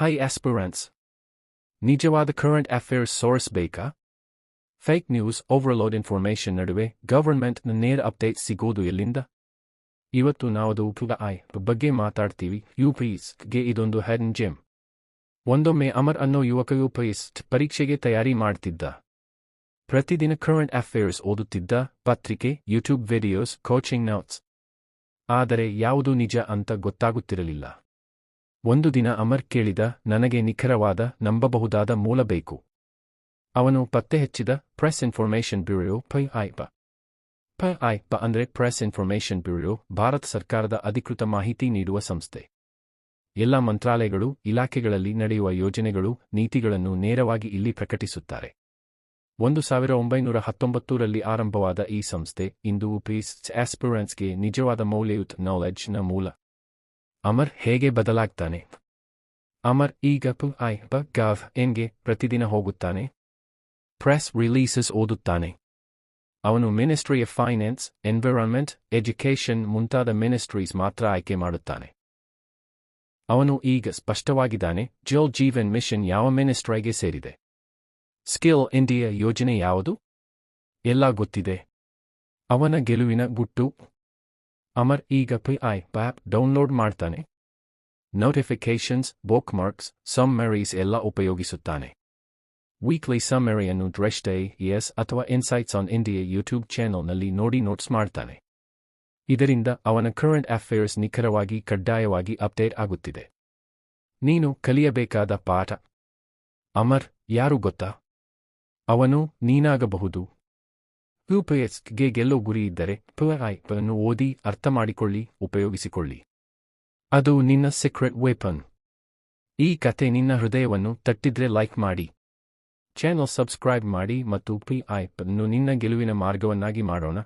High aspirants ನಿಜವಾದ current affairs source ಬೇಕಾ fake news overload information ನಡುವೆ ಗವರ್ಮೆಂಟ್ನ ನೇರ ಅಪ್ಡೇಟ್ ಸಿಗೋದು ಎಲ್ಲಿಂದ? ಇವತ್ತು ನಾವು ಉಪಯುಗ ಐ, ಬಗ್ಗೆ ಮಾತಾಡ್ತೀವಿ. ಯುಪಿಎಸ್ಗೆ ಇದೊಂದು ಹೆಡನ್ ಜೆಮ್ ಒಂದೊಮ್ಮೆ ಅಮರ್ ಅನ್ನೋ ಯುವಕ ಯುಪಿಎಸ್ ಪರೀಕ್ಷೆಗೆ ತಯಾರಿ ಮಾಡ್ತಿದ್ದ. ಪ್ರತಿದಿನ ಕರೆಂಟ್ ಅಫೇರ್ಸ್ ಓದುತ್ತಿದ್ದ, ಪತ್ರಿಕೆ ಯೂಟ್ಯೂಬ್ ವಿಡಿಯೋಸ್ ಕೋಚಿಂಗ್ ನೋಟ್ಸ್ ಆದರೆ ಯಾವುದು ನಿಜ ಅಂತ ಗೊತ್ತಾಗುತ್ತಿರಲಿಲ್ಲ. ಒಂದು ದಿನ ಅಮರ್ ಕೇಳಿದ, ನನಗೆ ನಿಖರವಾದ, ನಂಬಬಹುದಾದ ಮೂಲ ಬೇಕು. ಅವನು ಪತ್ತೆ ಹಚ್ಚಿದ ಪ್ರೆಸ್ ಇನ್ಫಾರ್ಮೇಷನ್ ಬ್ಯೂರೋ ಪೈ ಐಪ ಪ ಐಪ ಅಂದ್ರೆ ಪ್ರೆಸ್ ಇನ್ಫಾರ್ಮೇಷನ್ ಬ್ಯೂರೋ ಭಾರತ ಸರ್ಕಾರದ ಅಧಿಕೃತ ಮಾಹಿತಿ ನೀಡುವ ಸಂಸ್ಥೆ. ಎಲ್ಲ ಮಂತ್ರಾಲಯಗಳು, ಇಲಾಖೆಗಳಲ್ಲಿ ನಡೆಯುವ ಯೋಜನೆಗಳು, ನೀತಿಗಳನ್ನು ನೇರವಾಗಿ ಇಲ್ಲಿ ಪ್ರಕಟಿಸುತ್ತಾರೆ. ಒಂದು ಸಾವಿರ ಒಂಬೈನೂರ ಹತ್ತೊಂಬತ್ತರಲ್ಲಿ ಆರಂಭವಾದ ಈ ಸಂಸ್ಥೆ, ಇಂದು ಪೀಸ್, ಆಸ್ಪಿರೆನ್ಸ್ಗೆ ನಿಜವಾದ ಮೌಲ್ಯಯುತ ನಾಲೆಡ್ಜ್ನ ಮೂಲ. ಅಮರ್ ಹೇಗೆ ಬದಲಾಗ್ತಾನೆ? ಅಮರ್ ಈಗ ಪು ಐ ಬ ಗಾವ್ ಎನ್ಗೆ ಪ್ರತಿದಿನ ಹೋಗುತ್ತಾನೆ. ಪ್ರೆಸ್ ರಿಲೀಸಸ್ ಓದುತ್ತಾನೆ. ಅವನು ministry of finance, environment, education ಮುಂತಾದ ಮಿನಿಸ್ಟ್ರೀಸ್ ಮಾತ್ರ ಆಯ್ಕೆ ಮಾಡುತ್ತಾನೆ. ಅವನು ಈಗ ಸ್ಪಷ್ಟವಾಗಿದ್ದಾನೆ, ಜೋ ಜೀವನ್ ಮಿಷನ್ ಯಾವ ಮಿನಿಸ್ಟ್ರಿಗೆ ಸೇರಿದೆ? ಸ್ಕಿಲ್ ಇಂಡಿಯಾ ಯೋಜನೆ ಯಾವುದು? ಎಲ್ಲ ಗೊತ್ತಿದೆ. ಅವನ ಗೆಲುವಿನ ಗುಟ್ಟು ಅಮರ್ ಈಗ ಪಿ ಐ ಪ್ಯಾಪ್ ಡೌನ್ಲೋಡ್ ಮಾಡ್ತಾನೆ. ನೋಟಿಫಿಕೇಶನ್ಸ್ ಬೋಕ್ ಮಾರ್ಕ್ಸ್ ಸಮ್ಮೆರೀಸ್ ಎಲ್ಲ ಉಪಯೋಗಿಸುತ್ತಾನೆ. ವೀಕ್ಲಿ ಸಮ್ಮೆರಿಯನ್ನು ಡ್ರೆಶ್ ಡೇ ಎಸ್ ಅಥವಾ ಇನ್ಸೈಟ್ಸ್ ಆನ್ ಇಂಡಿಯಾ ಯೂಟ್ಯೂಬ್ ಚಾನೆಲ್ನಲ್ಲಿ ನೋಡಿ ನೋಟ್ಸ್ ಮಾಡ್ತಾನೆ. ಇದರಿಂದ ಅವನ ಕರೆಂಟ್ ಅಫೇರ್ಸ್ ನಿಖರವಾಗಿ ಕಡ್ಡಾಯವಾಗಿ ಅಪ್ಡೇಟ್ ಆಗುತ್ತಿದೆ. ನೀನು ಕಲಿಯಬೇಕಾದ ಪಾಠ. ಅಮರ್ ಯಾರು ಗೊತ್ತಾ? ಅವನು ನೀನಾಗಬಹುದು. ಯುಪಿಎಸ್ಗೆ ಗೆಲ್ಲೋ ಗುರಿ ಇದ್ದರೆ ಅನ್ನು ಓದಿ ಅರ್ಥ ಮಾಡಿಕೊಳ್ಳಿ ಉಪಯೋಗಿಸಿಕೊಳ್ಳಿ. ಅದು ನಿನ್ನ ಸೀಕ್ರೆಟ್ ವೇಪನ್ ಈ ಕತೆ ನಿನ್ನ ಹೃದಯವನ್ನು ತಟ್ಟಿದ್ರೆ ಲೈಕ್ ಮಾಡಿ. ಚಾನೆಲ್ ಸಬ್ಸ್ಕ್ರೈಬ್ ಮಾಡಿ ಮತ್ತು ಪಿ ಅನ್ನು ನಿನ್ನ ಗೆಲುವಿನ ಮಾರ್ಗವನ್ನಾಗಿ ಮಾಡೋಣ.